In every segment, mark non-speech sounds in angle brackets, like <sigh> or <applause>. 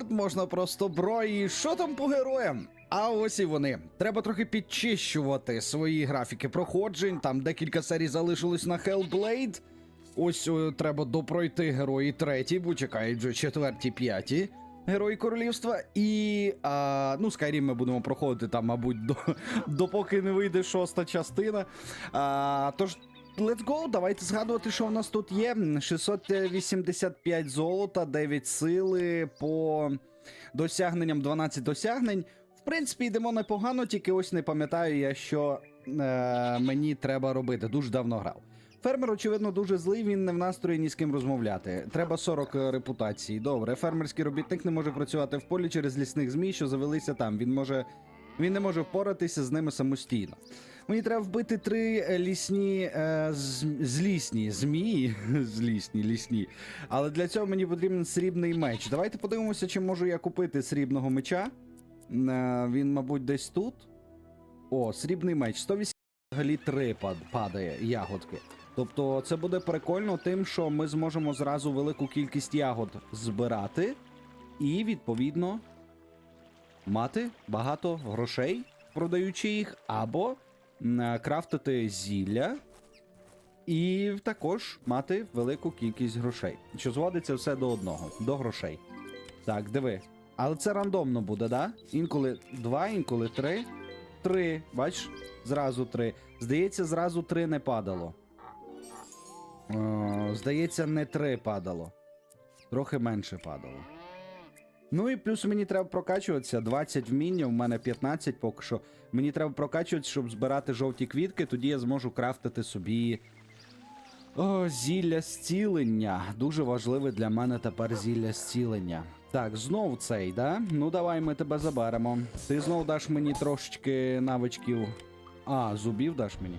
алерт, можна просто бро. І що там по героям? А ось і вони. Треба трохи підчищувати свої графіки проходжень. Там декілька серій залишилось на Hellblade. Ось о, треба допройти герої треті, бо чекають вже четверті, п'яті. Герої королівства. І а, ну, Skyrim ми будемо проходити там, мабуть, до, <laughs> допоки не вийде шоста частина. А, тож, let's go, давайте згадувати, що у нас тут є. 685 золота, 9 сили по досягненням 12 досягнень. В принципі, йдемо непогано, тільки ось не пам'ятаю я, що е, мені треба робити. Дуже давно грав. Фермер, очевидно, дуже злий, він не в настрої ні з ким розмовляти. Треба 40 репутацій. Добре, фермерський робітник не може працювати в полі через лісних змій, що завелися там. Він може. Він не може впоратися з ними самостійно. Мені треба вбити три е, лісні е, злісні змії. <laughs> злісні, лісні. Але для цього мені потрібен срібний меч. Давайте подивимося, чи можу я купити срібного меча. Е, він, мабуть, десь тут. О, срібний меч. 180 взагалі 3 падає ягодки. Тобто це буде прикольно тим, що ми зможемо зразу велику кількість ягод збирати і, відповідно, мати багато грошей, продаючи їх, або крафтити зілля. І також мати велику кількість грошей. Що зводиться все до одного, до грошей. Так, диви. Але це рандомно буде, да? Інколи два, інколи три. Три. Бачиш? Зразу три. Здається, зразу три не падало. О, здається, не три падало. Трохи менше падало. Ну і плюс мені треба прокачуватися. 20 вміння, у мене 15 поки що. Мені треба прокачуватися, щоб збирати жовті квітки, тоді я зможу крафтити собі. О, зілля зцілення. Дуже важливе для мене тепер зілля зцілення. Так, знов цей, да? Ну давай ми тебе заберемо. Ти знов даш мені трошечки навичків. А, зубів даш мені.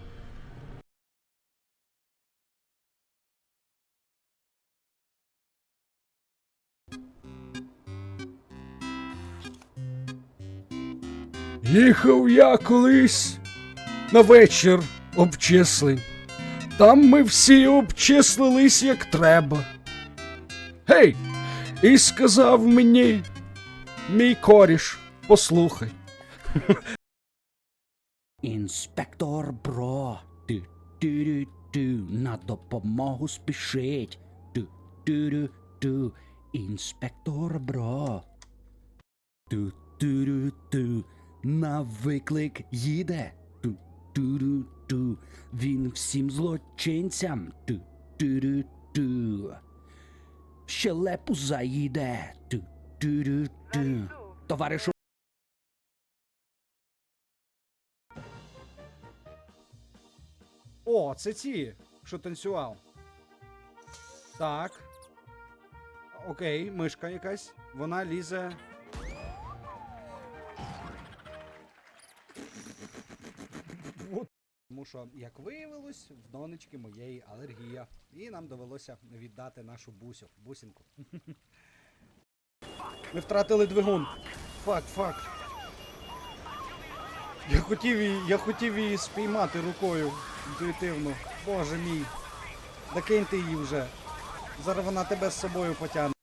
Їхав я колись на вечір обчислень. Там ми всі обчислились як треба. Гей! І сказав мені, мій коріш, послухай. Інспектор Бро. Ту ту ту на допомогу спішить. Ту Інспектор Бро. Ту на виклик їде. Ту ту ту Він всім злочинцям. Ту ту ту Щелепу заїде. Ту ту ту Товаришу О, це ті, що танцював. Так. Окей, мишка якась. Вона лізе. Тому що, як виявилось, в донечки моєї алергія. І нам довелося віддати нашу бусю. Бусинку. Ми втратили двигун. Фак, фак. Я хотів її, я хотів її спіймати рукою інтуїтивно. Боже мій. Докиньте її вже. Зараз вона тебе з собою потягне.